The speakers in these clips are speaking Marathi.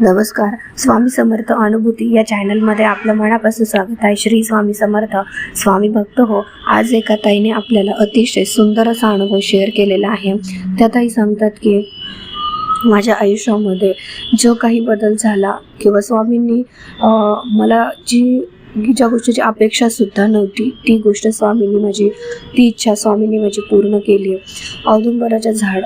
नमस्कार स्वामी समर्थ अनुभूती या चॅनलमध्ये आपलं मनापासून स्वागत आहे. श्री स्वामी समर्थ स्वामी भक्त हो. आज एका ताईने आपल्याला अतिशय सुंदर असा अनुभव शेअर केलेला आहे. त्या ताई सांगतात की माझ्या आयुष्यामध्ये जो काही बदल झाला किंवा स्वामींनी मला जी ज्या गोष्टीची अपेक्षा सुद्धा नव्हती ती गोष्ट स्वामींनी माझी ती इच्छा स्वामींनी माझी पूर्ण केली. औदुंबराचं झाड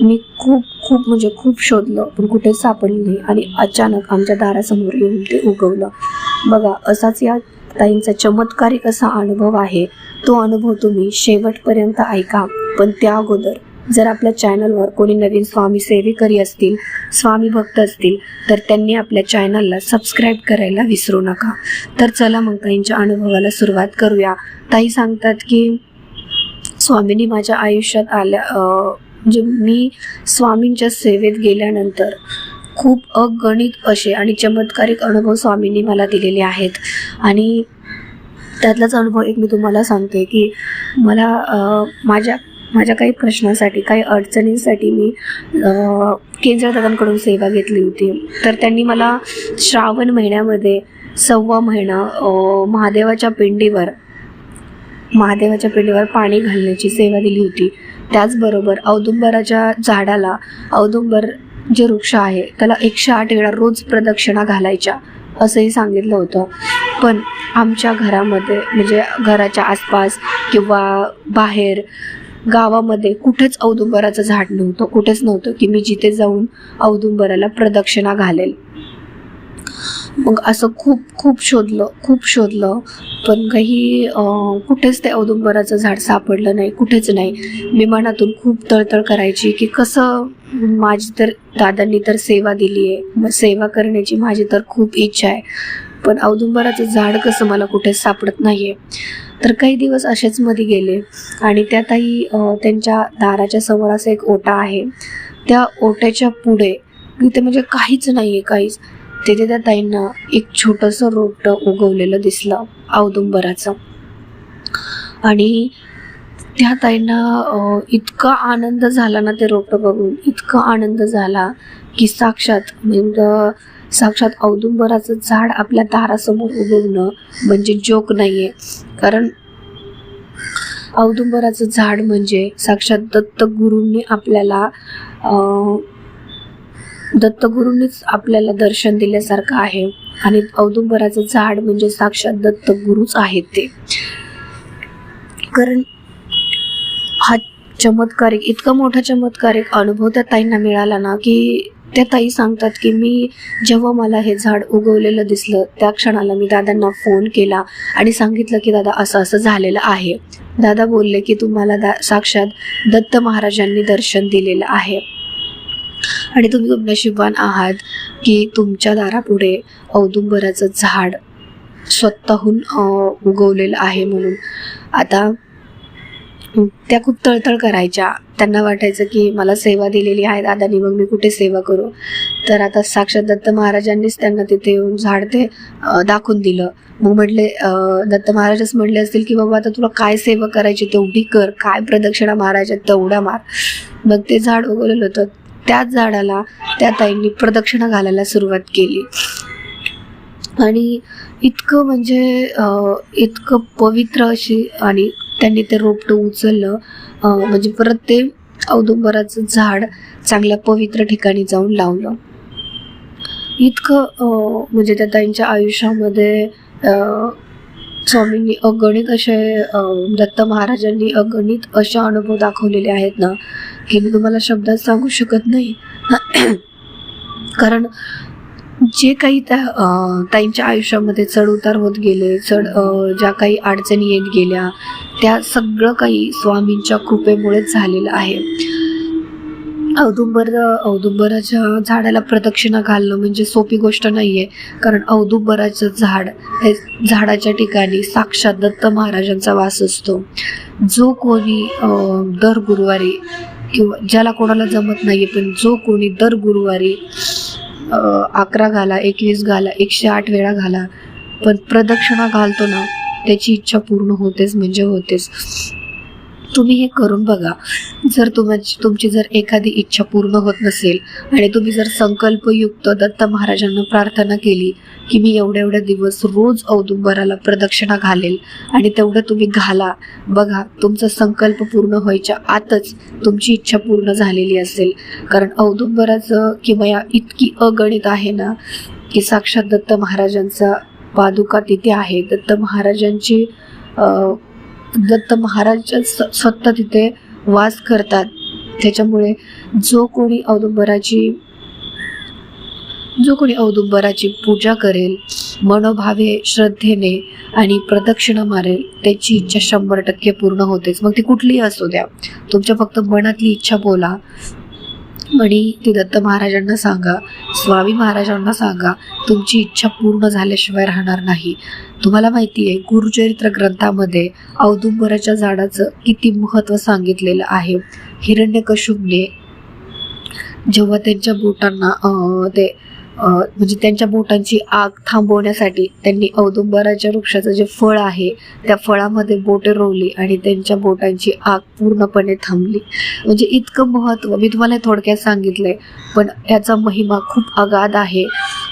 मी खूप खूप म्हणजे खूप शोधलं पण कुठेच सापडलं नाही. आणि अचानक आमच्या दारासमोर येऊन ते उगवलं. बघा असाच या ताईंचा चमत्कारिक असा अनुभव आहे. तो अनुभव तुम्ही शेवटपर्यंत ऐका. पण त्या अगोदर जर आपल्या चॅनलवर कोणी नवीन स्वामी सेवेकरी असतील स्वामी भक्त असतील तर त्यांनी आपल्या चॅनलला सबस्क्राईब करायला विसरू नका. तर चला मग ताईंच्या अनुभवाला सुरुवात करूया. ताई सांगतात की स्वामींनी माझ्या आयुष्यात आल्या म्हणजे मी स्वामींच्या सेवेत गेल्यानंतर खूप अगणित असे आणि चमत्कारिक अनुभव स्वामींनी मला दिलेले आहेत. आणि त्यातलाच अनुभव एक मी तुम्हाला सांगते की मला माझ्या माझ्या काही प्रश्नासाठी काही अडचणींसाठी मी अं, केंद्रदादांकडून सेवा घेतली होती. तर त्यांनी मला श्रावण महिन्यामध्ये सव्वा महिना महादेवाच्या पिंडीवर महादेवाच्या पिंडीवर पाणी घालण्याची सेवा दिली होती. त्याचबरोबर औदुंबराच्या झाडाला औदुंबर जे वृक्ष आहे त्याला एकशे आठ वेळा रोज प्रदक्षिणा घालायच्या असंही सांगितलं होतं. पण आमच्या घरामध्ये म्हणजे घराच्या आसपास किंवा बाहेर गावामध्ये कुठेच औदुंबराचं झाड नव्हतं कुठेच नव्हतं की मी जिथे जाऊन औदुंबराला प्रदक्षिणा घालेल. मग असं खूप खूप शोधलं खूप शोधलं. पण काही कुठेच ते औदुंबराचं झाड सापडलं नाही कुठेच नाही. मी मनातून खूप तळतळ करायची की कसं माझी तर दादांनी तर सेवा दिली आहे. मग सेवा करण्याची माझी तर खूप इच्छा आहे. पण औदुंबराचं झाड कसं मला कुठेच सापडत नाही आहे तर काही दिवस असेच मध्ये गेले. आणि त्यातही त्यांच्या दाराच्या समोर असं एक ओटा आहे. त्या ओट्याच्या पुढे तिथे म्हणजे काहीच नाही आहे काहीच. तिथे त्या ताईंना एक छोटंसं रोपट उगवलेलं दिसलं औदुंबराचं. आणि त्या ताईंना इतका आनंद झाला ना ते रोपटं बघून इतका आनंद झाला की साक्षात म्हणजे साक्षात औदुंबराचं झाड आपल्या दारासमोर उगवणं म्हणजे जोक नाही आहे कारण औदुंबराचं झाड म्हणजे साक्षात दत्तगुरूंनी आपल्याला दत्तगुरूंनीच आपल्याला दर्शन दिल्यासारखं आहे. आणि औदुंबराचं झाड म्हणजे साक्षात दत्तगुरूच आहेत ते. कारण हा चमत्कारिक इतका मोठा चमत्कारिक अनुभव त्या ताईंना मिळाला ना की त्या ताई सांगतात की मी जेव्हा मला हे झाड उगवलेलं दिसलं त्या क्षणाला मी दादांना फोन केला आणि सांगितलं की दादा असं असं झालेलं आहे. दादा बोलले की तुम्हाला दा साक्षात दत्त महाराजांनी दर्शन दिलेलं आहे. आणि तुम्ही खूप आहात की तुमच्या दारापुढे औदुंबराचं झाड स्वतःहून उगवलेलं आहे म्हणून. आता त्या खूप तळतळ करायच्या. त्यांना वाटायचं की मला सेवा दिलेली आहे दादानी मग मी कुठे सेवा करू? तर आता साक्षात दत्त महाराजांनीच त्यांना तिथे येऊन झाड ते दाखवून दिलं. मग म्हटले दत्त महाराजच म्हटले असतील की बाबा आता तुला काय सेवा करायची तेवढी कर काय प्रदक्षिणा मारायच्या तेवढा मार. मग ते झाड उगवलेलं होतं. त्याच झाडाला त्या ताईंनी प्रदक्षिणा घालायला सुरुवात केली. आणि इतकं म्हणजे इतकं पवित्र अशी आणि त्यांनी ते रोपटं उचललं. म्हणजे परत ते औदुंबराचं झाड चांगल्या पवित्र ठिकाणी जाऊन लावलं. इतकं म्हणजे त्या ताईंच्या आयुष्यामध्ये स्वामींनी अगणित असे दत्त महाराजांनी अगणित असे अनुभव दाखवलेले आहेत ना हे मी तुम्हाला शब्दात सांगू शकत नाही. कारण जे काही त्या ताईंच्या आयुष्यामध्ये चढ उतार होत गेले चढ ज्या काही अडचणी येत गेल्या त्या सगळं काही स्वामींच्या कृपेमुळेच झालेलं आहे. औदुंबर औदुंबराच्या झाडाला प्रदक्षिणा घालणं म्हणजे सोपी गोष्ट नाही आहे कारण औदुंबराचं झाड हे झाडाच्या ठिकाणी साक्षात दत्त महाराजांचा वास असतो. जो कोणी दर गुरुवारी किंवा ज्याला कोणाला जमत नाही पण जो कोणी दर गुरुवारी अकरा घाला एकवीस घाला एकशे आठ वेळा घाला पण प्रदक्षिणा घालतो ना त्याची इच्छा पूर्ण होतेच म्हणजे होतेच. तुम्ही हे करून बघा. जर तुमची तुमची जर एखादी इच्छा पूर्ण होत नसेल आणि तुम्ही जर संकल्पयुक्त दत्त महाराजांना प्रार्थना केली की मी एवढे एवढे दिवस रोज औदुंबराला प्रदक्षिणा घालेल आणि तेवढं तुम्ही घाला. बघा तुमचा संकल्प पूर्ण व्हायच्या आतच तुमची इच्छा पूर्ण झालेली असेल. कारण औदुंबराचं किंवा इतकी अगणित आहे ना की साक्षात दत्त महाराजांचा पादुका तिथे आहे. दत्त महाराजांची दत्त महाराज स- स्वतः तिथे वास करतात. त्याच्यामुळे जो कोणी औदुंबराची जो कोणी औदुंबराची पूजा करेल मनोभावे श्रद्धेने आणि प्रदक्षिणा मारेल त्याची इच्छा शंभर टक्के पूर्ण होतेच. मग ती कुठलीही असू द्या. तुमच्या फक्त मनातली इच्छा बोला. आणि ते दत्त महाराजांना सांगा स्वामी महाराजांना सांगा तुमची इच्छा पूर्ण झाल्याशिवाय राहणार नाही. तुम्हाला माहिती आहे गुरुचरित्र ग्रंथामध्ये औदुंबराच्या झाडाचं किती महत्त्व सांगितलेलं आहे. हिरण्यकशुभने जेव्हा त्यांच्या बोटांना ते म्हणजे त्यांच्या बोटांची आग थांबवण्यासाठी त्यांनी औदुंबराच्या वृक्षाचं जे फळ आहे त्या फळामध्ये बोटे रोवली आणि त्यांच्या बोटांची आग पूर्णपणे थांबली. म्हणजे इतकं महत्त्व मी तुम्हाला थोडक्यात थोडक्यात सांगितलंय पण याचा महिमा खूप अगाध आहे.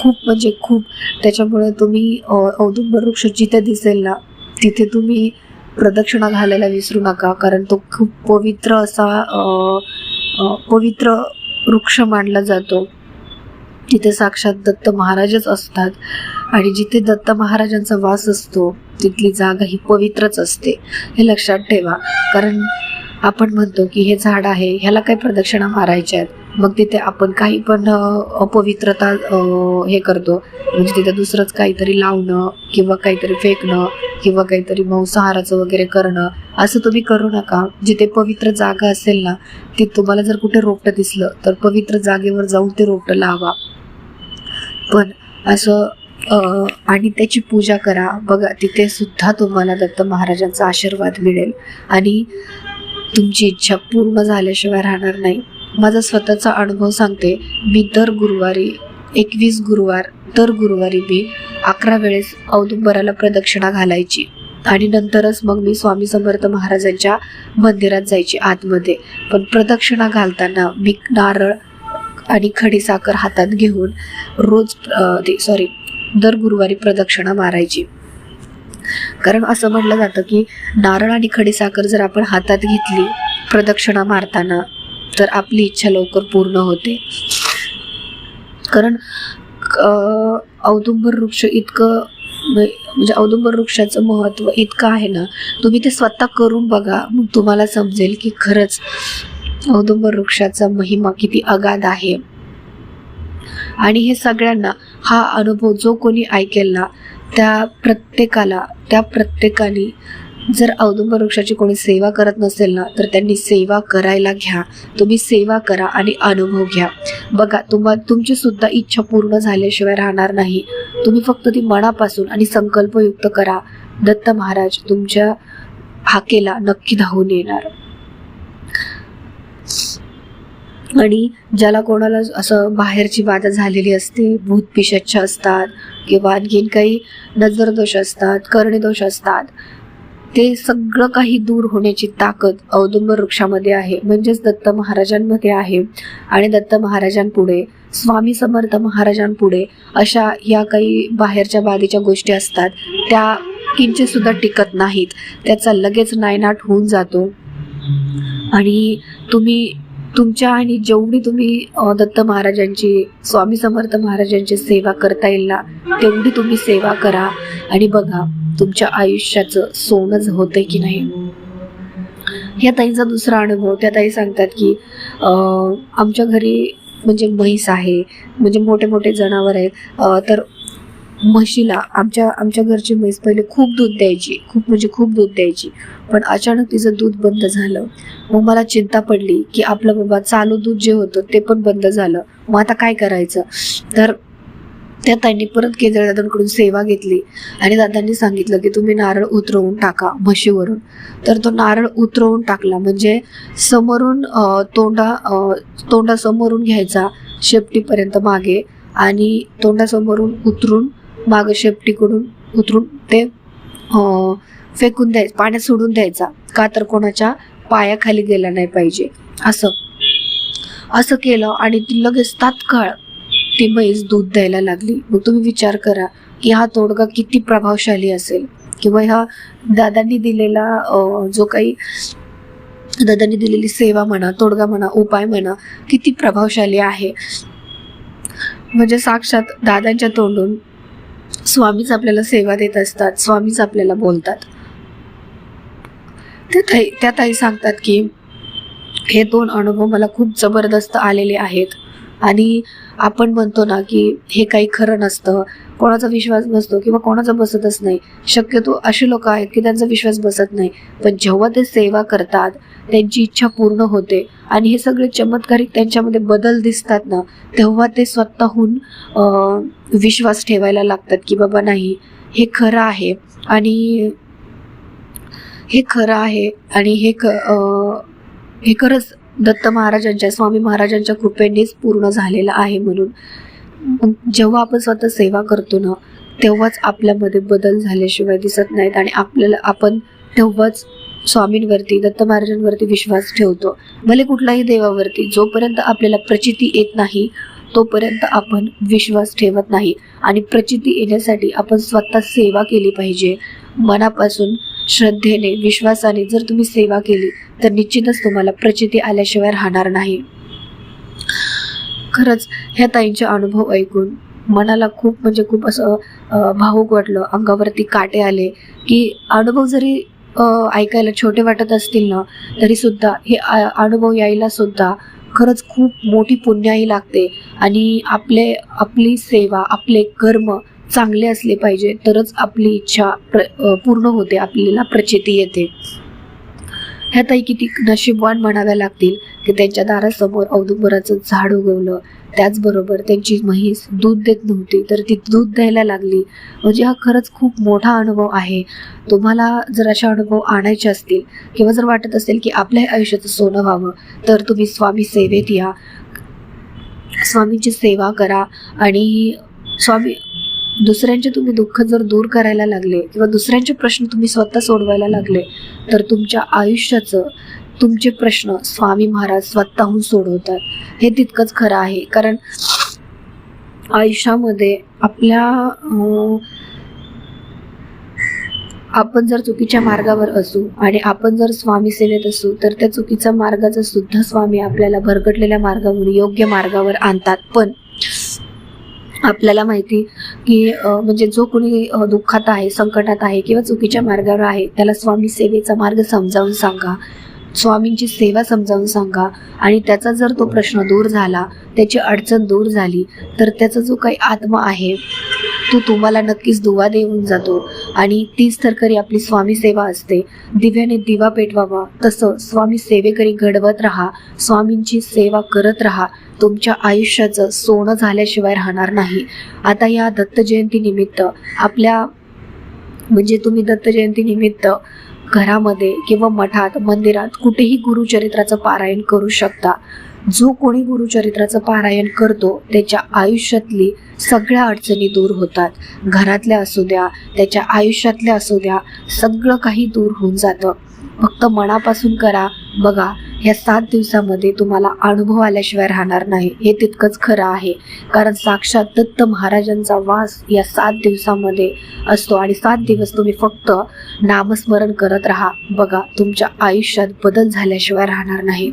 खूप म्हणजे खूप. त्याच्यामुळे तुम्ही औदुंबर वृक्ष जिथे दिसेल ना तिथे तुम्ही प्रदक्षिणा घालायला विसरू नका कारण तो खूप पवित्र असा पवित्र वृक्ष मानला जातो. तिथे साक्षात दत्त महाराजच असतात आणि जिथे दत्त महाराजांचा वास असतो तिथली जागा ही पवित्रच असते. हे लक्षात ठेवा. कारण आपण म्हणतो की हे झाड आहे ह्याला काही प्रदक्षिणा मारायच्या आहेत. मग तिथे आपण काही पण अपवित्रता हे करतो. म्हणजे तिथे दुसरंच काहीतरी लावणं किंवा काहीतरी फेकणं किंवा काहीतरी मांसाहाराचं वगैरे करणं असं तुम्ही करू नका. जिथे पवित्र जागा असेल ना ती तुम्हाला जर कुठे रोपटं दिसलं तर पवित्र जागेवर जाऊन ते रोपटं लावा. पण असं आणि त्याची पूजा करा. बघा तिथे सुद्धा तुम्हाला दत्त महाराजांचा आशीर्वाद मिळेल. आणि तुमची इच्छा पूर्ण झाल्याशिवाय राहणार नाही. माझा स्वतःचा अनुभव सांगते. मी दर गुरुवारी एकवीस गुरुवार दर गुरुवारी मी अकरा वेळेस औदुंबराला प्रदक्षिणा घालायची. आणि नंतरच मग मी स्वामी समर्थ महाराजांच्या मंदिरात जायची आतमध्ये. पण प्रदक्षिणा घालताना मी नारळ आणि खडीसाखर हातात घेऊन रोज ते सॉरी दर गुरुवारी प्रदक्षिणा मारायची. कारण असं म्हटलं जातं की नारळ आणि खडीसाखर जर आपण हातात घेतली प्रदक्षिणा मारताना तर आपली इच्छा लवकर पूर्ण होते. कारण औदुंबर वृक्ष इतकं म्हणजे औदुंबर वृक्षाचं महत्त्व इतकं आहे ना तुम्ही ते स्वतः करून बघा मग तुम्हाला समजेल की खरंच औदुंबर वृक्षाचा महिमा किती अगाध आहे. आणि हे सगळ्यांना हा अनुभव जो कोणी ऐकेल ना त्या प्रत्येकाला त्या प्रत्येकाने जर औदुंबर वृक्षाची कोणी सेवा करत नसेल ना तर त्यांनी सेवा करायला घ्या. तुम्ही सेवा करा आणि अनुभव घ्या. बघा तुम्हा तुमची सुद्धा इच्छा पूर्ण झाल्याशिवाय राहणार नाही. तुम्ही फक्त ती मनापासून आणि संकल्पयुक्त करा. दत्त महाराज तुमच्या हाकेला नक्की धावून येणार. आणि ज्याला कोणाला असं बाहेरची बाधा झालेली असते भूत पिशाच्छ असतात किंवा आणखीन काही नजरदोष असतात कर्णदोष असतात ते सगळं काही दूर होण्याची ताकद औदुंबर वृक्षामध्ये आहे. म्हणजेच दत्त महाराजांमध्ये आहे आणि दत्त महाराजांपुढे स्वामी समर्थ महाराजांपुढे अशा या काही बाहेरच्या बाधेच्या गोष्टी असतात. त्या किंचित सुद्धा टिकत नाहीत. त्याचा लगेच नायनाट होऊन जातो. आणि तुम्ही तुमच्या आणि जेवढी तुम्ही दत्त महाराजांची स्वामी समर्थ महाराजांची सेवा करता येईल ना तेवढी तुम्ही सेवा करा आणि बघा तुमच्या आयुष्याचं सोनच होतंय की नाही. या ताईचा दुसरा अनुभव त्या ताई सांगतात की आमच्या घरी म्हणजे म्हैस आहे म्हणजे मोठे मोठे जनावर आहेत तर म्हशीला आमच्या आमच्या घरची म्हैस पहिले खूप दूध द्यायची. खूप म्हणजे खूप दूध द्यायची. पण अचानक तिचं दूध बंद झालं. मग मला चिंता पडली की आपलं बाबा चालू दूध जे होतं ते पण बंद झालं. मग आता काय करायचं? तर त्या ताईंनी परत केंद्र दादांकडून सेवा घेतली आणि दादांनी सांगितलं की तुम्ही नारळ उतरवून टाका म्हशीवरून. तर तो नारळ उतरवून टाकला. म्हणजे समोरून तोंडा तोंडासमोरून घ्यायचा शेपटीपर्यंत मागे आणि तोंडासमोरून उतरून मागं शेपटीकडून उतरून ते फेकून द्यायचं पाण्यात सोडून द्यायचा. का तर कोणाच्या पायाखाली गेला नाही पाहिजे. असं. असं केलं आणि ती लगेच तात्काळ ती म्हैस दूध द्यायला लागली. मग तुम्ही विचार करा की हा तोडगा किती प्रभावशाली असेल? किंवा ह्या दादांनी दिलेला जो काही दादांनी दिलेली सेवा म्हणा तोडगा म्हणा उपाय म्हणा किती प्रभावशाली आहे? म्हणजे साक्षात दादांच्या तोंडून स्वामीच आपल्याला सेवा देत असतात स्वामीच आपल्याला बोलतात. त्या ताई त्या ताई सांगतात की हे दोन अनुभव मला खूप जबरदस्त आलेले आहेत आणि आपण म्हणतो ना की हे काही खरं नसतं कोणाचा विश्वास नसतो किंवा कोणाचा बसतच नाही. शक्यतो असे लोक आहेत की त्यांचा विश्वास बसत नाही. पण जेव्हा ते सेवा करतात त्यांची इच्छा पूर्ण होते आणि हे सगळे चमत्कारिक त्यांच्यामध्ये बदल दिसतात ना तेव्हा ते स्वतःहून विश्वास ठेवायला लागतात की बाबा नाही हे खरं आहे आणि हे खरं आहे आणि हे ख हे खरंच दत्त महाराजांच्या स्वामी महाराजांच्या कृपेनेच पूर्ण झालेलं आहे म्हणून. जेव्हा आपण स्वतः सेवा करतो ना तेव्हाच आपल्यामध्ये बदल झाल्याशिवाय दिसत नाहीत आणि आपल्याला आपण तेव्हाच स्वामींवरती दत्त महाराजांवरती विश्वास ठेवतो. भले कुठल्याही देवावरती जोपर्यंत आपल्याला प्रचिती येत नाही तोपर्यंत आपण विश्वास ठेवत नाही. आणि प्रचिती येण्यासाठी आपण स्वतः सेवा केली पाहिजे. मनापासून श्रद्धेने विश्वासाने जर तुम्ही सेवा केली तर निश्चितच तुम्हाला प्रचिती आल्याशिवाय राहणार नाही. खरंच ह्या ताईंचे अनुभव ऐकून मनाला खूप म्हणजे खूप असं भावूक वाटलं. अंगावरती काटे आले की अनुभव जरी ऐकायला छोटे वाटत असतील ना तरी सुद्धा हे अनुभव यायला सुद्धा खरंच खूप मोठी पुण्याही लागते. आणि आपले आपली सेवा आपले कर्म चांगले असले पाहिजे तरच आपली इच्छा प्र पूर्ण होते आपल्याला प्रचिती येते. ह्यातही किती नशीबवान म्हणाव्या लागतील की त्यांच्या दारासमोर औदुंबराचं झाड उगवलं. त्याचबरोबर त्यांची म्हैस दूध देत नव्हती तर ती दूध द्यायला लागली. म्हणजे हा खरंच खूप मोठा अनुभव आहे. तुम्हाला जर असे अनुभव आणायचे असतील किंवा जर वाटत असेल की आपल्या आयुष्याचं सोनं व्हावं तर तुम्ही स्वामी सेवेत या. स्वामींची सेवा करा आणि स्वामी दुसऱ्यांचे तुम्ही दुःख जर दूर करायला लागले किंवा दुसऱ्यांचे प्रश्न तुम्ही स्वतः सोडवायला लागले तर तुमच्या आयुष्याचं तुमचे प्रश्न स्वामी महाराज स्वतःहून सोडवतात. हे तितकंच खरं आहे. कारण आयुष्यामध्ये आपल्या आपण जर चुकीच्या मार्गावर असू आणि आपण जर स्वामी सेवेत असू तर त्या चुकीच्या मार्गाचा सुद्धा स्वामी आपल्याला भरकटलेल्या मार्गावरून योग्य मार्गावर आणतात. पण आपल्याला माहिती की म्हणजे जो कोणी दुःखात आहे संकटात आहे किंवा चुकीच्या मार्गावर आहे त्याला स्वामी सेवेचा मार्ग समजावून सांगा. स्वामींची सेवा समजावून सांगा. आणि त्याचा जर तो प्रश्न दूर झाला त्याची अडचण दूर झाली तर त्याचा जो काही आत्मा आहे तो तुम्हाला नक्कीच दुवा देऊन जातो. आणि तीच तर खरी आपली स्वामी सेवा असते. दिव्याने दिवा पेटवावा. तसं स्वामी सेवेकरी घडवत राहा. स्वामींची सेवा करत राहा. तुमच्या आयुष्याचं सोनं झाल्याशिवाय राहणार नाही. आता या दत्त निमित्त आपल्या म्हणजे तुम्ही दत्त निमित्त घरामध्ये किंवा मठात मंदिरात कुठेही गुरुचरित्राचं पारायण करू शकता. जो कोणी गुरुचरित्राचं पारायण करतो त्याच्या आयुष्यातली सगळ्या अडचणी दूर होतात. घरातल्या असू द्या त्याच्या आयुष्यातल्या असू द्या सगळं काही दूर होऊन जातं. फक्त मनापासून करा बघा ह्या सात दिवसामध्ये तुम्हाला अनुभव आल्याशिवाय राहणार नाही. हे तितकंच खरं आहे. कारण साक्षात दत्त महाराजांचा वास या सात दिवसामध्ये असतो आणि सात दिवस तुम्ही फक्त नामस्मरण करत राहा. बघा तुमच्या आयुष्यात बदल झाल्याशिवाय राहणार नाहीत.